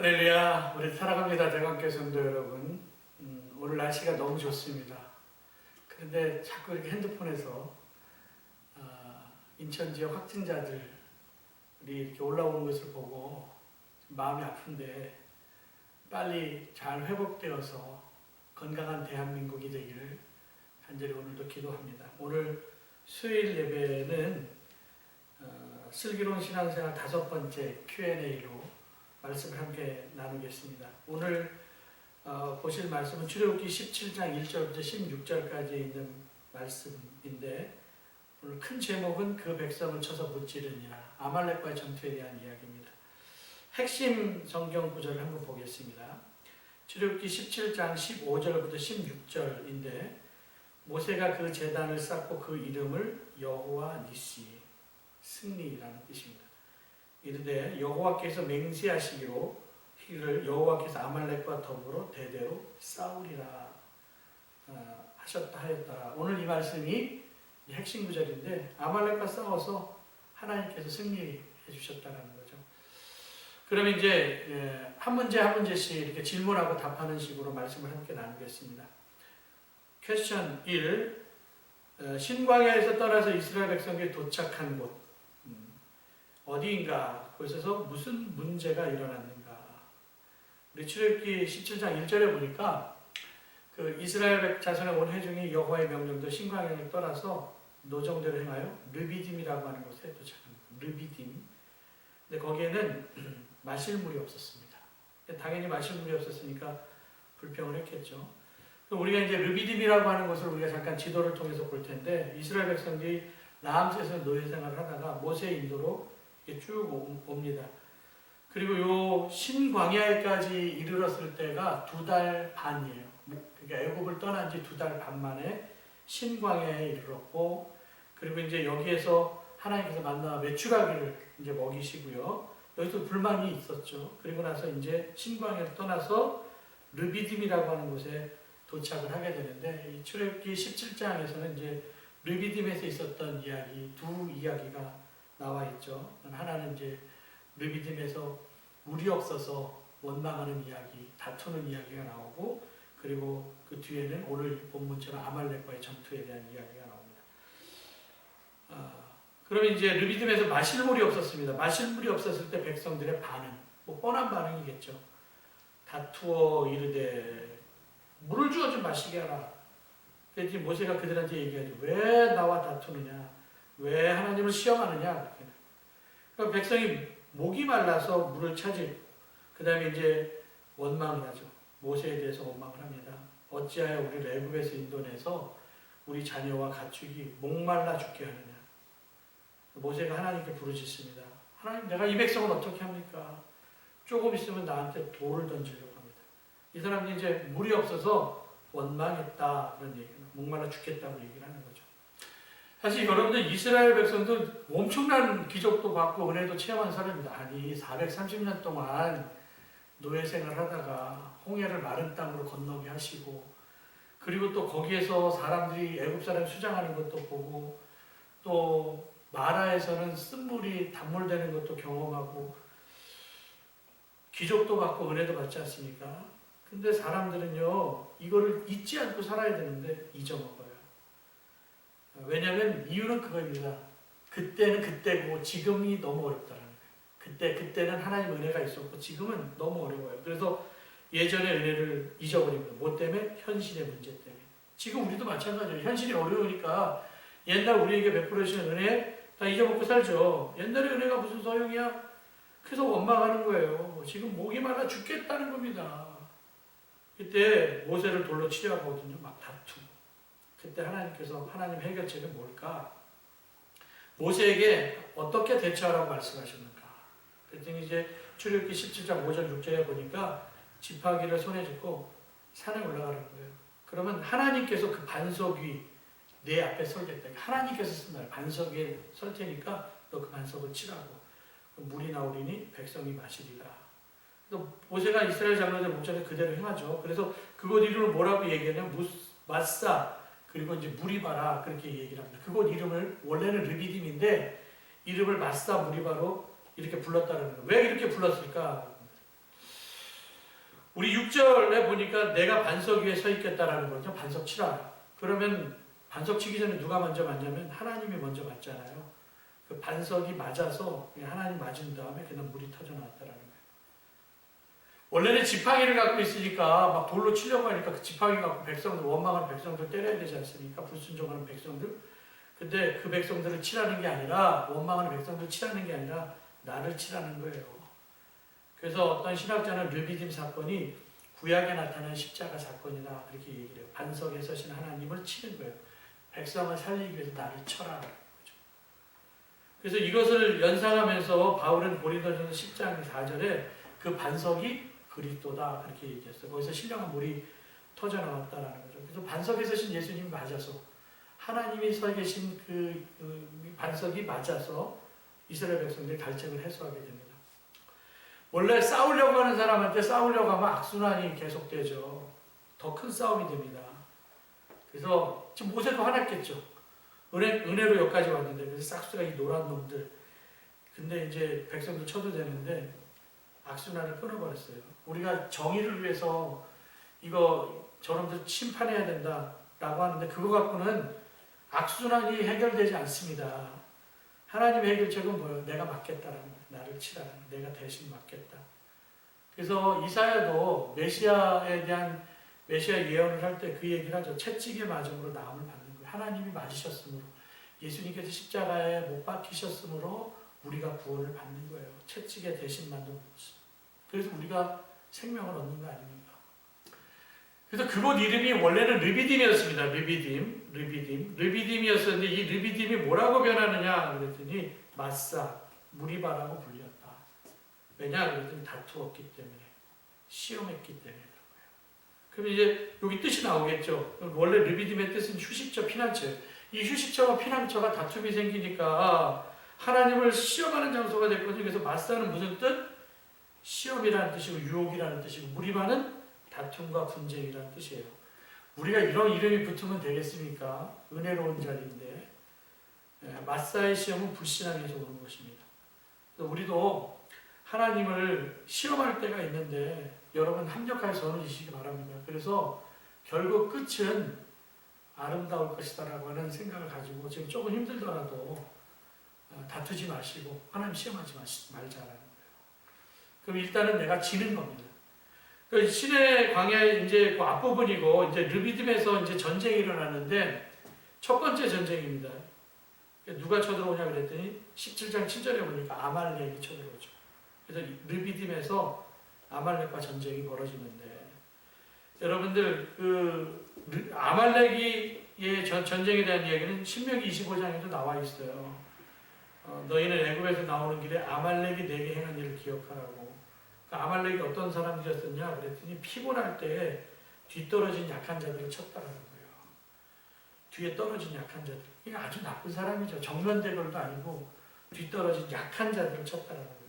할렐루야, 우리 사랑합니다 대관교 성도 여러분. 음, 오늘 날씨가 너무 좋습니다. 그런데 자꾸 이렇게 핸드폰에서 아, 인천 지역 확진자들이 이렇게 올라오는 것을 보고 마음이 아픈데 빨리 잘 회복되어서 건강한 대한민국이 되기를 간절히 오늘도 기도합니다. 오늘 수요일 예배는 어, 슬기로운 신앙생활 다섯 번째 Q&A로 말씀을 함께 나누겠습니다. 오늘 어, 보실 말씀은 출애굽기 17장 1절부터 16절까지 있는 말씀인데 오늘 큰 제목은 그 백성을 쳐서 무찌르니라 아말렉과의 전투에 대한 이야기입니다. 핵심 성경 구절을 한번 보겠습니다. 출애굽기 17장 15절부터 16절인데 모세가 그 제단을 쌓고 그 이름을 여호와 니시 승리라는 뜻입니다. 이르되 여호와께서 맹세하시기로 이를 여호와께서 아말렉과 더불어 대대로 싸우리라 어, 하셨다 하였다. 오늘 이 말씀이 이 핵심 구절인데 아말렉과 싸워서 하나님께서 승리해 주셨다는 거죠. 그럼 이제 예, 한 문제 한 문제씩 이렇게 질문하고 답하는 식으로 말씀을 함께 나누겠습니다. 퀘스천 1 어, 신광야에서 떠나서 이스라엘 백성이 도착한 곳 음, 어디인가 거기서 무슨 문제가 일어났는가 우리 출애굽기 17장 1절에 보니까 그 이스라엘 자손의 온 회중이 여호와의 명령도 신광야를 떠나서 노정대로 행하여 르비딤이라고 하는 곳에 도착합니다. 르비딤. 근데 거기에는 마실 물이 없었습니다. 당연히 마실 물이 없었으니까 불평을 했겠죠. 우리가 이제 르비딤이라고 하는 것을 우리가 잠깐 지도를 통해서 볼 텐데 이스라엘 백성들이 라암셋에서 노예 생활을 하다가 모세 인도로 쭉 오- 옵니다. 그리고 요 신광야에까지 이르렀을 때가 두 달 반이에요. 그러니까 애굽을 떠난 지 두 달 반 만에 신광야에 이르렀고 그리고 이제 여기에서 하나님께서 만나 메추라기를 이제 먹이시고요. 여기서 불만이 있었죠. 그리고 나서 이제 신광야를 떠나서 르비딤이라고 하는 곳에 도착을 하게 되는데 이 출애굽기 17장에서는 이제 르비딤에서 있었던 이야기 두 이야기가 나와 있죠. 하나는 이제 르비딤에서 물이 없어서 원망하는 이야기, 다투는 이야기가 나오고 그리고 그 뒤에는 오늘 본문처럼 아말렉과의 전투에 대한 이야기가 나옵니다. 아, 그러면 이제 르비딤에서 마실 물이 없었습니다. 마실 물이 없었을 때 백성들의 반응, 뭐 뻔한 반응이겠죠. 다투어 이르되 물을 주어 좀 마시게 하라. 그랬더니 모세가 그들한테 얘기하죠. 왜 나와 다투느냐? 왜 하나님을 시험하느냐? 그러니까 백성이 목이 말라서 물을 찾을. 그 다음에 이제 원망을 하죠. 모세에 대해서 원망을 합니다. 어찌하여 우리를 애굽에서 인도내서 우리 자녀와 가축이 목말라 죽게 하느냐. 모세가 하나님께 부르짖습니다. 하나님 내가 이 백성을 어떻게 합니까? 조금 있으면 나한테 돌을 던지려고 합니다. 이 사람들이 이제 물이 없어서 원망했다 그런 얘기는 목말라 죽겠다고 얘기를 하는 거죠. 사실 여러분들 이스라엘 백성도 엄청난 기적도 받고 은혜도 체험한 사람입니다. 아니 430년 동안 노예 생활하다가 홍해를 마른 땅으로 건너게 하시고 그리고 또 거기에서 사람들이 애굽 사람 수장하는 것도 보고 또 마라에서는 쓴물이 단물되는 것도 경험하고 기적도 받고 은혜도 받지 않습니까? 근데 사람들은요 이거를 잊지 않고 살아야 되는데 잊어먹어요. 왜냐하면 이유는 그거입니다. 그때는 그때고 지금이 너무 어렵다는 거예요. 그때 그때는 하나님 은혜가 있었고 지금은 너무 어려워요. 그래서 예전의 은혜를 거예요. 뭐 때문에? 현실의 문제 때문에. 지금 우리도 마찬가지예요. 현실이 어려우니까 옛날 우리에게 베풀어 주신 은혜 다 잊어먹고 살죠. 옛날의 은혜가 무슨 소용이야? 그래서 원망하는 거예요. 지금 목이 말라 죽겠다는 겁니다. 그때 모세를 돌로 치려하거든요. 막 다투고. 그때 하나님께서 하나님 해결책이 뭘까? 모세에게 어떻게 대처하라고 말씀하셨는가? 그랬더니 이제 출애굽기 17장 5절 6절에 보니까 지팡이를 손에 쥐고 산에 올라가는 거예요. 그러면 하나님께서 그 반석 위 내 앞에 설겠다. 하나님께서 쓴 말, 반석 위에 설 테니까 너 그 반석을 치라고. 물이 나오리니 백성이 마시리라. 또 모세가 이스라엘 장로들 목전에 그대로 행하죠. 그래서 그곳 이름을 뭐라고 얘기하냐면 무스, 마사 그리고 이제 무리바라 그렇게 얘기를 합니다. 그곳 이름을 원래는 르비딤인데 이름을 마사 무리바로 이렇게 불렀다는 거예요. 왜 이렇게 불렀을까? 우리 6절에 보니까 내가 반석 위에 서 있겠다라는 거죠. 반석 치라. 그러면 반석 치기 전에 누가 먼저 맞냐면 하나님이 먼저 맞잖아요. 그 반석이 맞아서 하나님 맞은 다음에 그냥 물이 터져 나왔다라는 거예요. 원래는 지팡이를 갖고 있으니까 막 돌로 치려고 하니까 그 지팡이 갖고 백성들 원망하는 백성들 때려야 되지 않습니까? 불순종하는 백성들. 근데 그 백성들을 치라는 게 아니라 원망하는 백성들 치라는 게 아니라 나를 치라는 거예요. 그래서 어떤 신학자는 르비딤 사건이 구약에 나타난 십자가 사건이다 이렇게 얘기를 해요. 반석에 서신 하나님을 치는 거예요. 백성을 살리기 위해서 나를 쳐라. 그래서 이것을 연상하면서 바울은 고린도전서 10장 4절에 그 반석이 그리스도다 그렇게 얘기했어요. 거기서 신령한 물이 터져 나왔다라는 거죠. 그래서 반석에 서신 예수님이 맞아서 하나님이 서 계신 그, 그 반석이 맞아서 이스라엘 백성들이 갈증을 해소하게 됩니다. 원래 싸우려고 하는 사람한테 싸우려고 하면 악순환이 계속되죠. 더 큰 싸움이 됩니다. 그래서 지금 모세도 화났겠죠. 은혜, 은혜로 여기까지 왔는데 그래서 싹수가 이 노란 놈들. 근데 이제 백성들 쳐도 되는데 악순환을 끊어버렸어요. 우리가 정의를 위해서 이거 저놈들 심판해야 된다라고 하는데 그거 갖고는 악순환이 해결되지 않습니다. 하나님의 해결책은 뭐예요? 내가 맞겠다라는 거예요. 나를 거예요. 내가 대신 맞겠다. 그래서 이사야도 메시아에 대한 메시아 예언을 할 때 그 얘기를 하죠. 채찍의 맞음으로 나음을 받는 거예요. 하나님이 맞으셨으므로 예수님께서 십자가에 못 박히셨으므로 우리가 구원을 받는 거예요. 채찍의 대신 만든 모습. 그래서 우리가 생명을 얻는 거 아닙니까? 그래서 그곳 이름이 원래는 르비딤이었습니다. 르비딤, 르비딤, 르비딤이었었는데 이 르비딤이 뭐라고 변하느냐 그랬더니 마사, 무리바라고 불렸다. 왜냐 그랬더니 다투었기 때문에 시험했기 때문에 그럼 이제 여기 뜻이 나오겠죠. 원래 르비딤의 뜻은 휴식처, 피난처. 이 휴식처와 피난처가 다툼이 생기니까 하나님을 시험하는 장소가 됐거든요. 그래서 마사는 무슨 뜻? 시험이라는 뜻이고 유혹이라는 뜻이고 무리바는 다툼과 분쟁이라는 뜻이에요. 우리가 이런 이름이 붙으면 되겠습니까? 은혜로운 자리인데 예, 마사의 시험은 불신앙에서 오는 것입니다. 우리도 하나님을 시험할 때가 있는데 여러분 합력하여 전해주시기 바랍니다. 그래서 결국 끝은 아름다울 것이다라고 하는 생각을 가지고 지금 조금 힘들더라도 어, 다투지 마시고 하나님 시험하지 말자라는. 그럼 일단은 내가 지는 겁니다. 그 신의 광야의 이제 그 앞부분이고 이제 르비딤에서 이제 전쟁이 일어나는데 첫 번째 전쟁입니다. 누가 쳐들어오냐 그랬더니 17장 7절에 보니까 아말렉이 쳐들어오죠. 그래서 르비딤에서 아말렉과 전쟁이 벌어지는데 여러분들 그 전, 전쟁에 대한 이야기는 신명기 25장에도 나와 있어요. 어, 너희는 애굽에서 나오는 길에 아말렉이 내게 행한 일을 기억하라고. 그 아말렉이 어떤 사람들이었었냐 그랬더니 피곤할 때 뒤떨어진 약한 자들을 쳤다라는 거예요. 뒤에 떨어진 약한 자들. 이게 아주 나쁜 사람이죠. 정면 대결도 아니고 뒤떨어진 약한 자들을 쳤다라는 거예요.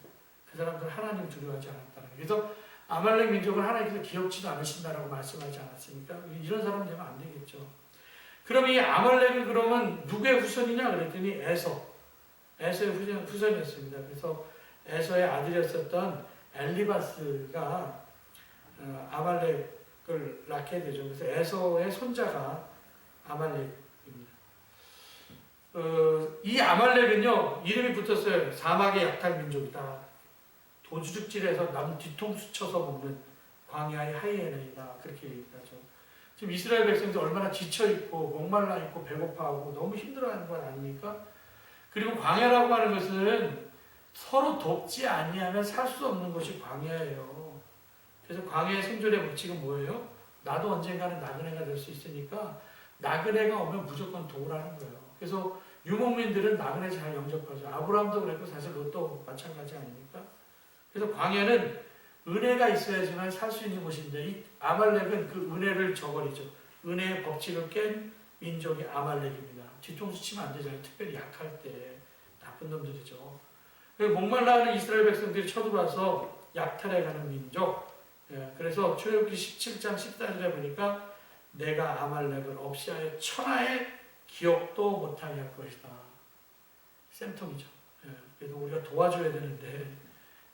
그 사람들 하나님 두려워하지 않았다는 거예요. 그래서 아말렉 민족을 하나님께서 기억지도 않으신다라고 말씀하지 않았습니까? 이런 사람 되면 안 되겠죠. 그럼 이 아말렉은 그러면 누구의 후손이냐 그랬더니 에서. 에서의 후손, 후손이었습니다. 그래서 에서의 아들이었었던 엘리바스가 어, 아말렉을 낳게 되죠. 그래서 에서의 손자가 아말렉입니다. 어, 이 아말렉은요 이름이 붙었어요. 사막의 약탈 민족이다. 도주죽질해서 남 뒤통수 쳐서 먹는 광야의 하이에나이다. 그렇게 얘기하죠. 지금 이스라엘 백성들 얼마나 지쳐 있고 목말라 있고 배고파하고 너무 힘들어하는 건 아닙니까? 그리고 광야라고 하는 것은 서로 돕지 아니하면 살 수 없는 것이 광야예요. 그래서 광야의 생존의 법칙은 뭐예요? 나도 언젠가는 나그네가 될 수 있으니까 나그네가 오면 무조건 도우라는 거예요. 그래서 유목민들은 나그네 잘 영접하죠. 아브라함도 그랬고 사실 롯도 마찬가지 아닙니까? 그래서 광야는 은혜가 있어야지만 살 수 있는 곳인데 이 아말렉은 그 은혜를 저버리죠. 은혜의 법칙을 깬 민족이 아말렉입니다. 뒤통수 치면 안 되잖아요. 특별히 약할 때 나쁜 놈들이죠. 그리고 목말라하는 이스라엘 백성들이 쳐들어와서 약탈해가는 민족. 예, 그래서 출애굽기 17장 14절에 보니까 내가 아말렉을 없이 하여 천하의 기억도 못하게 할 것이다. 쌤통이죠. 예, 그래서 우리가 도와줘야 되는데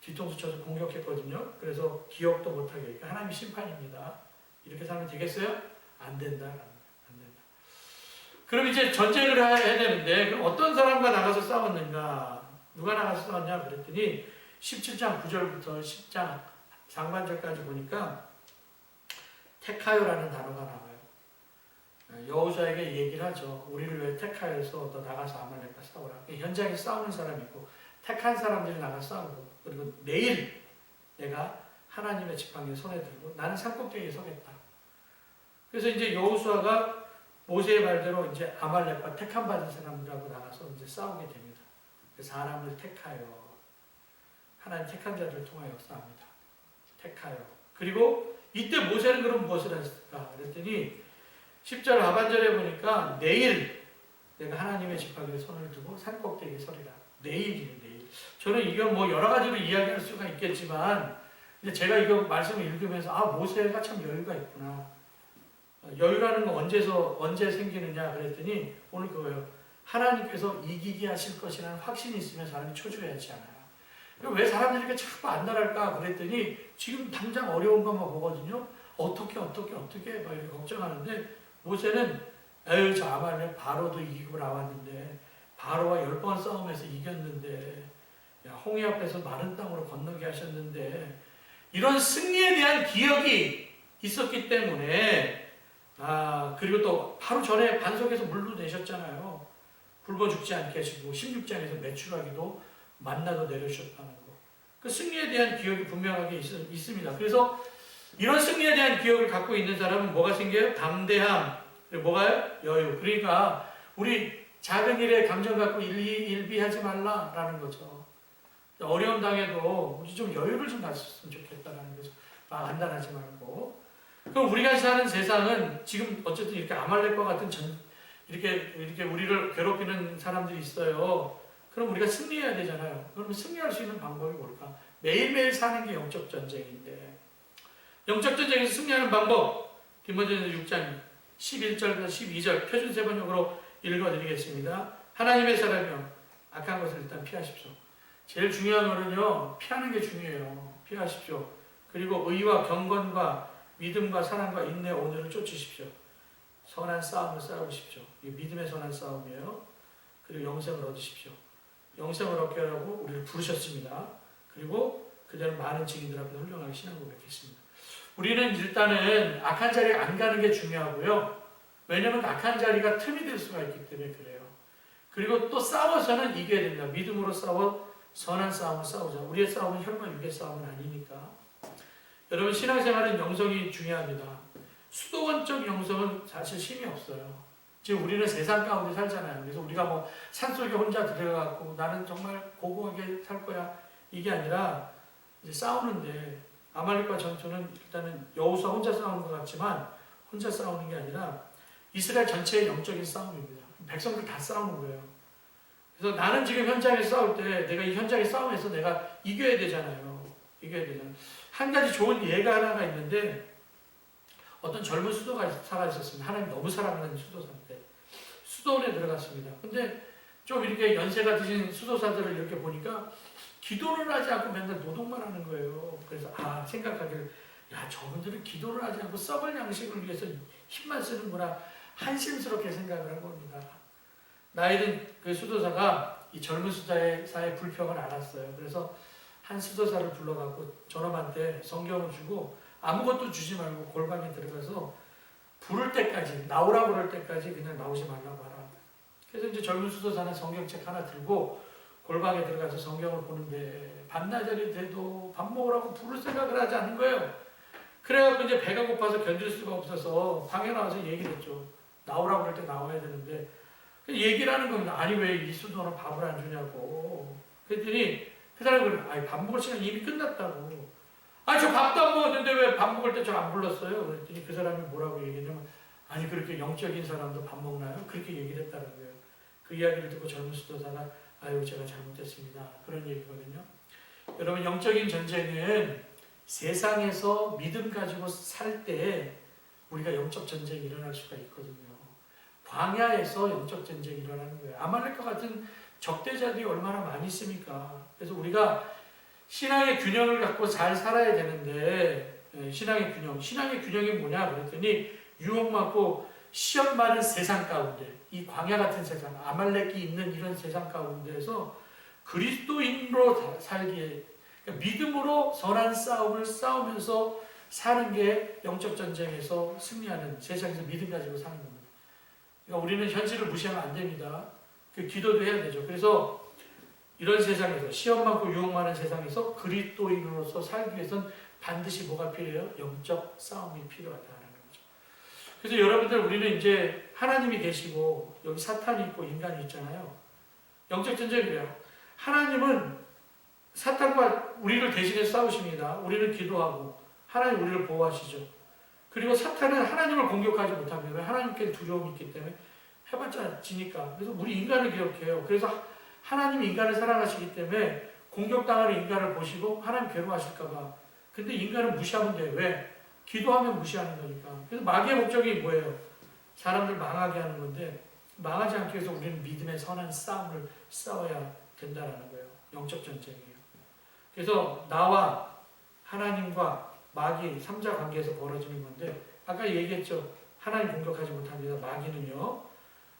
뒤통수 쳐서 공격했거든요. 그래서 기억도 못하게 그러니까 하나님의 심판입니다. 이렇게 살면 되겠어요? 안 된다. 안 된다. 그럼 이제 전쟁을 해야 되는데 어떤 사람과 나가서 싸웠는가? 누가 나가서 싸웠냐 그랬더니 17장 9절부터 10장 상반절까지 보니까 테카요라는 단어가 나와요. 여호수아에게 얘기를 하죠. 우리를 왜 테카에서 너 나가서 아말렉과 싸우라. 현장에 싸우는 사람이 있고 택한 사람들이 나가 싸우고 그리고 내일 내가 하나님의 지팡이를 손에 들고 나는 산꼭대기에 서겠다. 그래서 이제 여호수아가 모세의 말대로 이제 아말렉과 택한 받은 사람들하고 나가서 이제 싸우게 됩니다. 그 사람을 택하여 하나님 택한 자를 통하여 싸웁니다. 택하여 그리고 이때 모세는 그럼 무엇을 했을까? 그랬더니 10절 하반절에 보니까 내일 내가 하나님의 지팡이에 손을 두고 산 꼭대기에 서리라. 내일이에요, 내일. 저는 이거 뭐 여러 가지로 이야기할 수가 있겠지만 근데 제가 이거 말씀을 읽으면서 아 모세가 참 여유가 있구나. 여유라는 건 언제서 언제 생기느냐 그랬더니 오늘 그거예요. 하나님께서 이기게 하실 것이라는 확신이 있으면 사람이 초조해하지 않아요. 왜 사람들이 이렇게 자꾸 안 나갈까 그랬더니 지금 당장 어려운 것만 보거든요. 어떻게 어떻게 어떻게 막 이렇게 걱정하는데 모세는 에휴 저 아말렉 바로도 이기고 나왔는데 바로와 열 번 싸움에서 이겼는데 야, 홍해 앞에서 마른 땅으로 건너게 하셨는데 이런 승리에 대한 기억이 있었기 때문에 아 그리고 또 바로 전에 반석에서 물로 내셨잖아요. 굶어 죽지 않게 하시고 16장에서 매출하기도 만나도 내려주셨다는 거. 그 승리에 대한 기억이 분명하게 있, 있습니다. 그래서 이런 승리에 대한 기억을 갖고 있는 사람은 뭐가 생겨요? 담대함. 그리고 뭐가요? 여유. 그러니까 우리 작은 일에 감정 갖고 일비, 일비하지 말라라는 거죠. 어려운 당에도 우리 좀 여유를 좀 가졌으면 좋겠다라는 거죠. 막 안단하지 말고. 그럼 우리가 사는 세상은 지금 어쨌든 이렇게 아말렉과 같은 전, 이렇게 이렇게 우리를 괴롭히는 사람들이 있어요. 그럼 우리가 승리해야 되잖아요. 그러면 승리할 수 있는 방법이 뭘까? 매일매일 사는 게 영적 전쟁인데 영적 전쟁에서 승리하는 방법 디모데전서 6장 11절부터 12절 표준 세번역으로 읽어드리겠습니다. 하나님의 사람이요 악한 것을 일단 피하십시오. 제일 중요한 거는요 피하는 게 중요해요. 피하십시오. 그리고 의와 경건과 믿음과 사랑과 인내 오늘을 쫓으십시오. 선한 싸움을 싸우십시오. 이 믿음의 선한 싸움이에요. 그리고 영생을 얻으십시오. 영생을 얻게 하라고 우리를 부르셨습니다. 그리고 그대로 많은 증인들 앞에 훌륭하게 신앙 고백했습니다. 우리는 일단은 악한 자리에 안 가는 게 중요하고요. 왜냐하면 악한 자리가 틈이 될 수가 있기 때문에 그래요. 그리고 또 싸워서는 이겨야 됩니다. 믿음으로 싸워 선한 싸움을 싸우자. 우리의 싸움은 혈과 육의 싸움은 아니니까. 여러분 신앙생활은 영성이 중요합니다. 수도원적 영성은 사실 힘이 없어요. 지금 우리는 세상 가운데 살잖아요. 그래서 우리가 뭐 산속에 혼자 들어가고 나는 정말 고고하게 살 거야. 이게 아니라 이제 싸우는데 아말렉과 전투는 일단은 여호수아 혼자 싸우는 것 같지만 혼자 싸우는 게 아니라 이스라엘 전체의 영적인 싸움입니다. 백성들 다 싸우는 거예요. 그래서 나는 지금 현장에서 싸울 때 내가 이 현장의 싸움에서 내가 이겨야 되잖아요. 이겨야 되잖아요. 한 가지 좋은 예가 하나가 있는데 어떤 젊은 수도가 살아 있었습니다. 하나님 너무 사랑하는 수도사인데 수도원에 들어갔습니다. 근데 좀 이렇게 연세가 드신 수도사들을 이렇게 보니까 기도를 하지 않고 맨날 노동만 하는 거예요. 그래서 아 생각하기를 야 저분들은 기도를 하지 않고 썩을 양식을 위해서 힘만 쓰는구나 한심스럽게 생각을 한 겁니다. 나이든 그 수도사가 이 젊은 수도사의 사의 불평을 알았어요. 그래서 한 수도사를 불러갖고 저놈한테 성경을 주고 아무것도 주지 말고 골방에 들어가서 부를 때까지 나오라고 그럴 때까지 그냥 나오지 말라고 하라. 그래서 이제 젊은 수도사는 성경책 하나 들고 골방에 들어가서 성경을 보는데 반나절이 돼도 밥 먹으라고 부를 생각을 하지 않는 거예요. 그래갖고 이제 배가 고파서 견딜 수가 없어서 방에 나와서 얘기를 했죠. 나오라고 그럴 때 나와야 되는데 얘기를 하는 겁니다. 아니 왜 이 수도는 밥을 안 주냐고. 그랬더니 그 사람이. 아니 밥 먹을 시간 이미 끝났다고. 아니 저 밥도 안 먹었는데 왜 밥 먹을 때 저 안 불렀어요? 그랬더니 그 사람이 뭐라고 얘기했냐면 아니 그렇게 영적인 사람도 밥 먹나요? 그렇게 얘기를 했다는 거예요. 그 이야기를 듣고 젊은 수도사가 아유 제가 잘못했습니다. 그런 얘기거든요. 여러분 영적인 전쟁은 세상에서 믿음 가지고 살 때 우리가 영적 전쟁이 일어날 수가 있거든요. 광야에서 영적 전쟁이 일어나는 거예요. 아말렉과 같은 적대자들이 얼마나 많이 있습니까? 그래서 우리가 신앙의 균형을 갖고 잘 살아야 되는데 예, 신앙의 균형, 신앙의 균형이 뭐냐 그랬더니 유혹 많고 시험 많은 세상 가운데 이 광야 같은 세상, 아말렉이 있는 이런 세상 가운데에서 그리스도인으로 다- 살기에 그러니까 믿음으로 선한 싸움을 싸우면서 사는 게 영적 전쟁에서 승리하는 세상에서 믿음 가지고 사는 겁니다. 그러니까 우리는 현실을 무시하면 안 됩니다. 그 기도도 해야 되죠. 그래서 이런 세상에서 시험 많고 유혹 많은 세상에서 그리스도인으로서 살기 위해선 반드시 뭐가 필요해요? 영적 싸움이 필요하다는 거죠. 그래서 여러분들 우리는 이제 하나님이 계시고 여기 사탄이 있고 인간이 있잖아요. 영적 전쟁이래요. 하나님은 사탄과 우리를 대신해 싸우십니다. 우리는 기도하고 하나님 우리를 보호하시죠. 그리고 사탄은 하나님을 공격하지 못합니다. 왜? 하나님께 두려움이 있기 때문에 해봤자 지니까. 그래서 우리 인간을 기억해요. 그래서 하나님이 인간을 사랑하시기 때문에 공격당하는 인간을 보시고 하나님 괴로워하실까봐. 근데 인간은 무시하면 돼요. 왜? 기도하면 무시하는 거니까. 그래서 마귀의 목적이 뭐예요? 사람들 망하게 하는 건데 망하지 않기 위해서 우리는 믿음의 선한 싸움을 싸워야 된다라는 거예요. 영적 전쟁이에요. 그래서 나와 하나님과 마귀 삼자 관계에서 벌어지는 건데 아까 얘기했죠. 하나님 공격하지 못합니다. 마귀는요.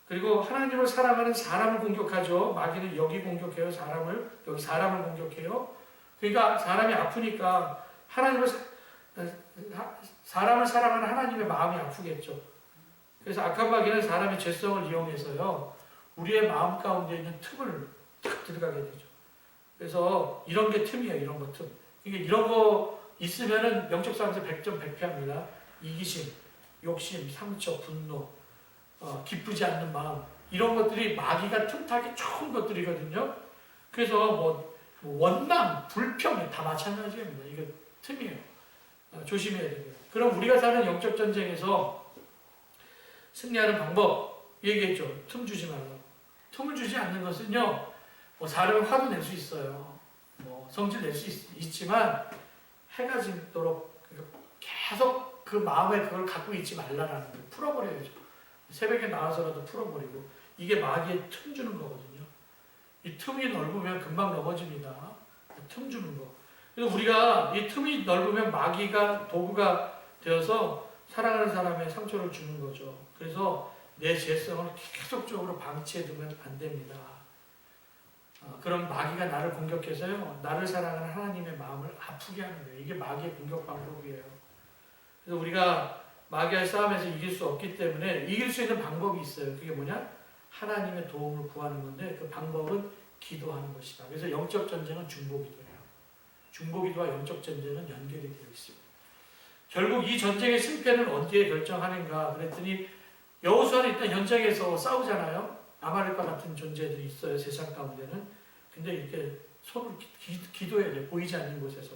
그리고 하나님을 사랑하는 사람을 공격하죠. 마귀는 여기 공격해요. 사람을 여기 사람을 공격해요. 그러니까 사람이 아프니까 하나님을 사, 사람을 사랑하는 하나님의 마음이 아프겠죠. 그래서 악한 마귀는 사람의 죄성을 이용해서요. 우리의 마음 가운데 있는 틈을 탁 들어가게 되죠. 그래서 이런 게 틈이에요. 이런 거 틈. 이게 이런 거 있으면은 영적 싸움에서 100점 100패합니다. 이기심, 욕심, 상처, 분노, 어, 기쁘지 않는 마음 이런 것들이 마귀가 틈타기 좋은 것들이거든요. 그래서 뭐, 뭐 원망, 불평 다 마찬가지입니다. 이거 틈이에요. 어, 조심해야 돼요. 그럼 우리가 사는 영적 전쟁에서 승리하는 방법 얘기했죠. 틈 주지 말라고. 틈을 주지 않는 것은요. 뭐 사람은 화도 낼 수 있어요. 뭐 성질 낼 수 있지만 해가 지도록 계속 그 마음에 그걸 갖고 있지 말라라는 거예요. 풀어버려야죠. 새벽에 나와서라도 풀어버리고 이게 마귀의 틈 주는 거거든요. 이 틈이 넓으면 금방 넘어집니다. 틈 주는 거. 그래서 우리가 이 틈이 넓으면 마귀가 도구가 되어서 사랑하는 사람의 상처를 주는 거죠. 그래서 내 죄성을 계속적으로 방치해두면 안 됩니다. 어, 그럼 마귀가 나를 공격해서요, 나를 사랑하는 하나님의 마음을 아프게 하는 거예요. 이게 마귀의 공격 방법이에요. 그래서 우리가 마귀와의 싸움에서 이길 수 없기 때문에 이길 수 있는 방법이 있어요. 그게 뭐냐? 하나님의 도움을 구하는 건데 그 방법은 기도하는 것이다. 그래서 영적 전쟁은 중보 기도예요. 중보 기도와 영적 전쟁은 연결이 되어 있습니다. 결국 이 전쟁의 승패는 어디에 결정하는가 그랬더니 여호수아는 일단 현장에서 싸우잖아요. 아말렉과 같은 존재들이 있어요. 세상 가운데는. 근데 이렇게 손을 기, 기도해야 돼. 보이지 않는 곳에서.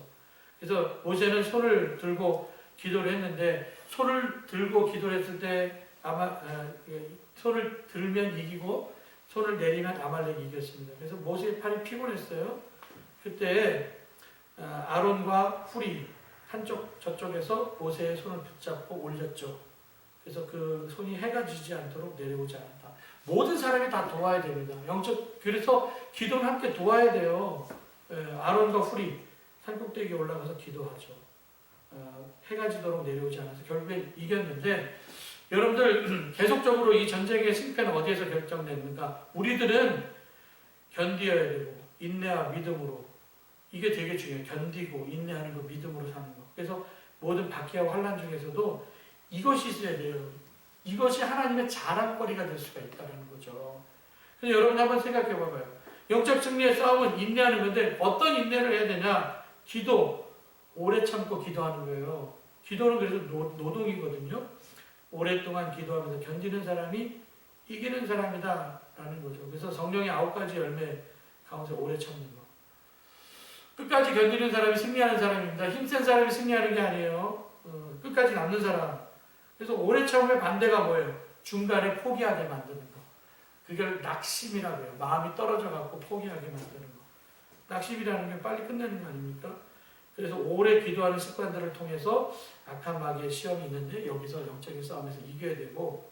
그래서 모세는 손을 들고 기도를 했는데 손을 들고 기도를 했을 때 아마 아, 손을 들면 이기고 손을 내리면 아말렉이 이겼습니다. 그래서 모세의 팔이 피곤했어요. 그때 아, 아론과 훌이 한쪽 저쪽에서 모세의 손을 붙잡고 올렸죠. 그래서 그 손이 해가 지지 않도록 내려오지 않았다. 모든 사람이 다 도와야 됩니다. 영적 그래서 기도는 함께 도와야 돼요. 예, 아론과 훌이 산꼭대기에 올라가서 기도하죠. 어, 해가 지도록 내려오지 않아서 결국에 이겼는데 여러분들 계속적으로 이 전쟁의 승패는 어디에서 결정됐는가? 우리들은 견디어야 되고 인내와 믿음으로 이게 되게 중요해요. 견디고 인내하는 거 믿음으로 사는 거. 그래서 모든 박해와 환란 중에서도 이것이 있어야 돼요. 이것이 하나님의 자랑거리가 될 수가 있다는 거죠. 그래서 여러분 한번 생각해 봐봐요. 영적 승리의 싸움은 인내하는 건데 어떤 인내를 해야 되냐? 기도, 오래 참고 기도하는 거예요. 기도는 그래서 노, 노동이거든요. 오랫동안 기도하면서 견디는 사람이 이기는 사람이다 라는 거죠. 그래서 성령의 아홉 가지 열매 가운데 오래 참는 거. 끝까지 견디는 사람이 승리하는 사람입니다. 힘센 사람이 승리하는 게 아니에요. 어, 끝까지 남는 사람. 그래서 오래 참음의 반대가 뭐예요? 중간에 포기하게 만드는 거. 그걸 낙심이라고 해요. 마음이 떨어져 갖고 포기하게 만드는 거. 낙심이라는 게 빨리 끝내는 거 아닙니까? 그래서 오래 기도하는 습관들을 통해서 악한 마귀의 시험이 있는데 여기서 영적인 싸움에서 이겨야 되고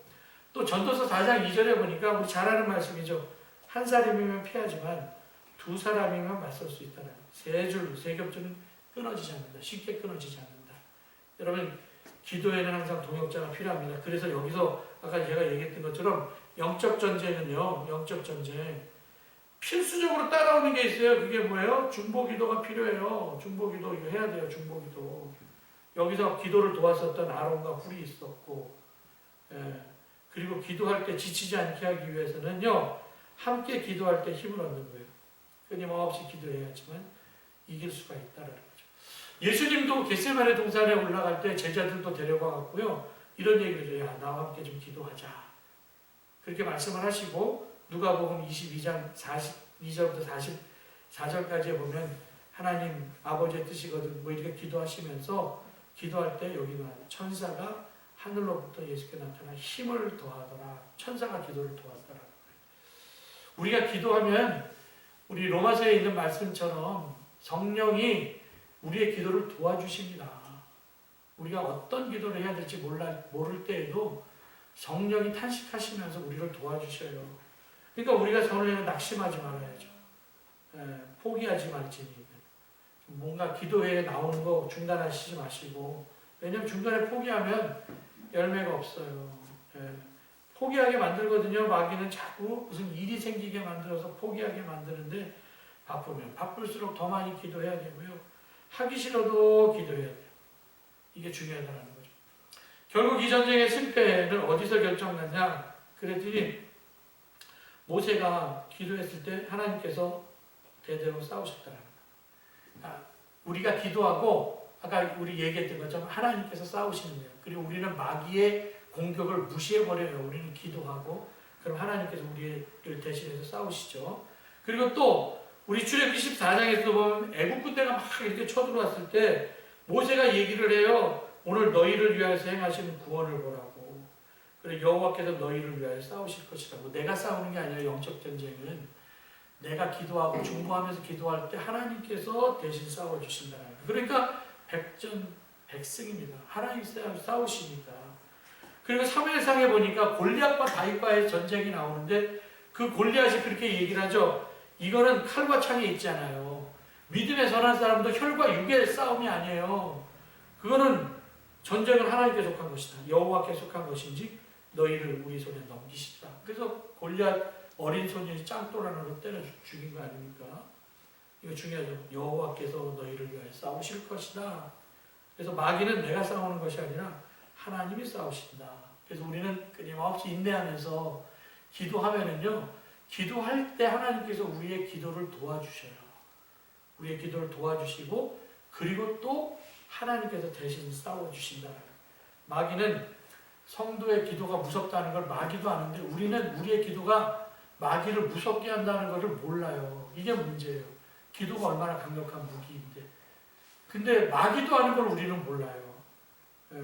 또 전도서 4장 2절에 보니까 우리 잘 아는 말씀이죠. 한 사람이면 피하지만 두 사람이면 맞설 수 있다는 거. 세 줄, 세 겹줄은 끊어지지 않는다. 쉽게 끊어지지 않는다. 여러분, 기도에는 항상 동역자가 필요합니다. 그래서 여기서 아까 제가 얘기했던 것처럼 영적 전쟁은요, 영적 전쟁. 필수적으로 따라오는 게 있어요. 그게 뭐예요? 중보 기도가 필요해요. 중보 기도 이거 해야 돼요. 중보 기도. 여기서 기도를 도왔었던 아론과 훌이 있었고, 예. 그리고 기도할 때 지치지 않게 하기 위해서는요, 함께 기도할 때 힘을 얻는 거예요. 끊임없이 기도해야지만 이길 수가 있다라는 거죠. 예수님도 겟세마네 동산에 올라갈 때 제자들도 데려가 갖고요, 이런 얘기를 해요. 야, 나와 함께 좀 기도하자. 그렇게 말씀을 하시고, 누가복음 22장 42절부터 44절까지에 보면 하나님 아버지의 뜻이거든. 뭐 이렇게 기도하시면서 기도할 때 여기 말 천사가 하늘로부터 예수께 나타나 힘을 더하더라. 천사가 기도를 도왔더라. 우리가 기도하면 우리 로마서에 있는 말씀처럼 성령이 우리의 기도를 도와주십니다. 우리가 어떤 기도를 해야 될지 몰라 모를 때에도 성령이 탄식하시면서 우리를 도와주셔요 그러니까 우리가 성령에 낙심하지 말아야죠. 예, 포기하지 말지니. 뭔가 기도회에 나오는 거 중단하시지 마시고. 왜냐면 중간에 포기하면 열매가 없어요. 예, 포기하게 만들거든요. 마귀는 자꾸 무슨 일이 생기게 만들어서 포기하게 만드는데 바쁘면 바쁠수록 더 많이 기도해야 되고요. 하기 싫어도 기도해야 돼요. 이게 중요하다는 거죠. 결국 이 전쟁의 승패는 어디서 결정났냐? 그랬더니 모세가 기도했을 때 하나님께서 대대로 싸우셨다는 거예요. 아, 우리가 기도하고 아까 우리 얘기했던 것처럼 하나님께서 싸우시는 거예요. 그리고 우리는 마귀의 공격을 무시해 버려요. 우리는 기도하고 그럼 하나님께서 우리를 대신해서 싸우시죠. 그리고 또 우리 출애굽 14장에서 보면 애굽 군대가 막 이렇게 쳐들어왔을 때 모세가 얘기를 해요. 오늘 너희를 위하여서 행하시는 구원을 보라고. 여호와께서 너희를 위하여 싸우실 것이라고. 뭐 내가 싸우는 게 아니라 영적 전쟁은 내가 기도하고 중보하면서 기도할 때 하나님께서 대신 싸워 주신다는. 그러니까 백전 백승입니다. 하나님 싸우시니까. 그리고 사무엘상에 보니까 골리앗과 다윗과의 전쟁이 나오는데 그 골리앗이 그렇게 얘기를 하죠. 이거는 칼과 창이 있잖아요. 믿음에 선한 사람도 혈과 육의 싸움이 아니에요. 그거는 전쟁은 하나님께 속한 것이다. 여호와께 속한 것인지 너희를 우리 손에 넘기시다. 그래서 골리앗 어린 소년이 짱돌아나로 때려 죽인 거 아닙니까? 이거 중요하죠. 여호와께서 너희를 위하여 싸우실 것이다. 그래서 마귀는 내가 싸우는 것이 아니라 하나님이 싸우신다. 그래서 우리는 끊임없이 인내하면서 기도하면은요, 기도할 때 하나님께서 우리의 기도를 도와주셔요. 우리의 기도를 도와주시고, 그리고 또 하나님께서 대신 싸워주신다. 마귀는 성도의 기도가 무섭다는 걸 마귀도 아는데, 우리는 우리의 기도가 마귀를 무섭게 한다는 것을 몰라요. 이게 문제예요. 기도가 얼마나 강력한 무기인데. 근데 마귀도 아는 걸 우리는 몰라요. 예.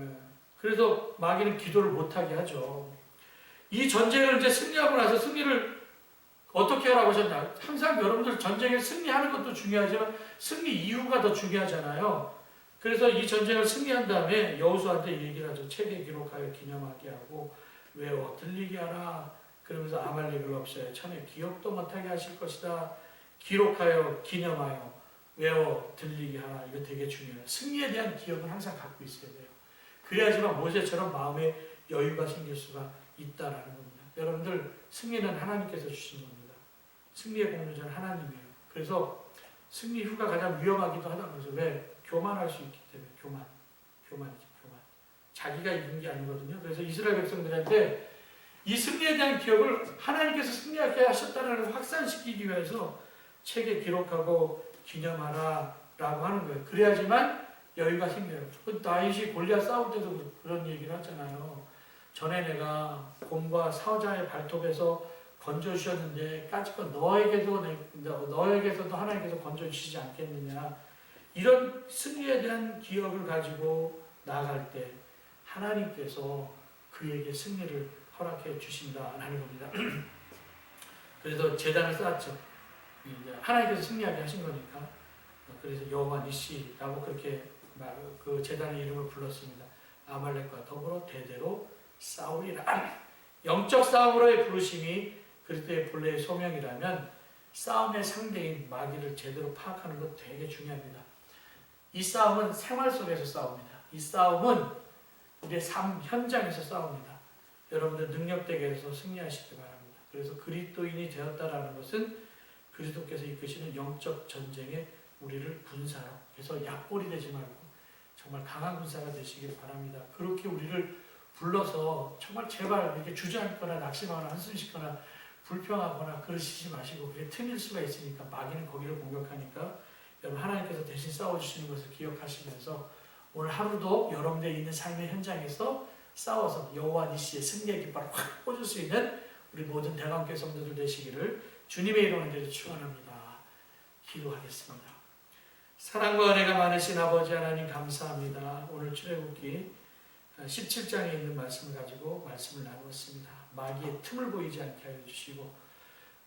그래서 마귀는 기도를 못하게 하죠. 이 전쟁을 이제 승리하고 나서 승리를 어떻게 하라고 하셨냐. 항상 여러분들 전쟁에 승리하는 것도 중요하지만 승리 이유가 더 중요하잖아요. 그래서 이 전쟁을 승리한 다음에 여호수한테 얘기를 하죠. 책에 기록하여 기념하게 하고 외워 들리게 하라. 그러면서 아말렉을 없애요. 천에 기억도 못하게 하실 것이다. 기록하여 기념하여 외워 들리게 하라. 이거 되게 중요해요. 승리에 대한 기억은 항상 갖고 있어야 돼요. 그래야지만 모세처럼 마음에 여유가 생길 수가 있다라는 겁니다. 여러분들 승리는 하나님께서 주신 겁니다. 승리의 공유자는 하나님이에요. 그래서 승리 후가 가장 위험하기도 하다 그래서 왜 교만할 수 있기 때문에 교만, 교만이죠 교만. 자기가 이긴 게 아니거든요. 그래서 이스라엘 백성들한테 이 승리에 대한 기억을 하나님께서 승리하게 하셨다는 걸 확산시키기 위해서 책에 기록하고 기념하라 라고 하는 거예요. 그래야지만 여유가 생겨요. 그 다윗이 골리앗 싸울 때도 그런 얘기를 하잖아요. 전에 내가 곰과 사자의 발톱에서 건져 주셨는데 까짓건 너에게도 내, 너에게서도 하나님께서 건져 주시지 않겠느냐. 이런 승리에 대한 기억을 가지고 나아갈 때 하나님께서 그에게 승리를 허락해 주신다라는 겁니다. 그래서 재단을 쌓았죠. 하나님께서 승리하게 하신 거니까. 그래서 여호와 니시라고 그렇게 그 재단의 이름을 불렀습니다. 아말렉과 더불어 대대로 싸우리라. 영적 싸움으로의 부르심이 그리스도의 본래의 소명이라면 싸움의 상대인 마귀를 제대로 파악하는 것 되게 중요합니다. 이 싸움은 생활 속에서 싸웁니다. 이 싸움은 우리의 삶 현장에서 싸웁니다. 여러분들 능력되게 해서 승리하시기 바랍니다. 그래서 그리스도인이 되었다라는 것은 그리스도께서 이끄시는 영적 전쟁에 우리를 분사로 그래서 약골이 되지 말고 정말 강한 군사가 되시길 바랍니다. 그렇게 우리를 불러서 정말 제발 이렇게 주저앉거나 낙심하거나 한숨 쉬거나 불평하거나 그러시지 마시고 그게 틈일 수가 있으니까 마귀는 거기를 공격하니까 여러분 하나님께서 대신 싸워주시는 것을 기억하시면서 오늘 하루도 여러분들이 있는 삶의 현장에서 싸워서 여호와 니시의 승리의 깃발을 확 꽂을 수 있는 우리 모든 대관교 성도들 되시기를 주님의 이름으로 드려 축원합니다. 기도하겠습니다. 사랑과 은혜가 많으신 아버지 하나님 감사합니다. 오늘 출애굽기 17장에 있는 말씀을 가지고 말씀을 나누었습니다. 마귀의 틈을 보이지 않게 하여 주시고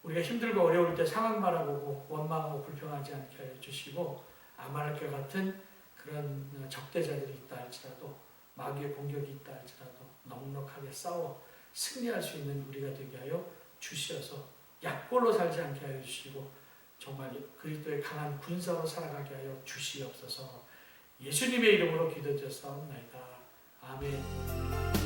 우리가 힘들고 어려울 때 상황 바라보고 원망하고 불평하지 않게 하여 주시고 아말렉과 같은 그런 적대자들이 있다 할지라도 마귀의 공격이 있다 할지라도 넉넉하게 싸워 승리할 수 있는 우리가 되게 하여 주시어서 약골로 살지 않게 하여 주시고 정말 그리스도의 강한 군사로 살아가게 하여 주시옵소서 예수님의 이름으로 기도드렸사옵나이다. 아멘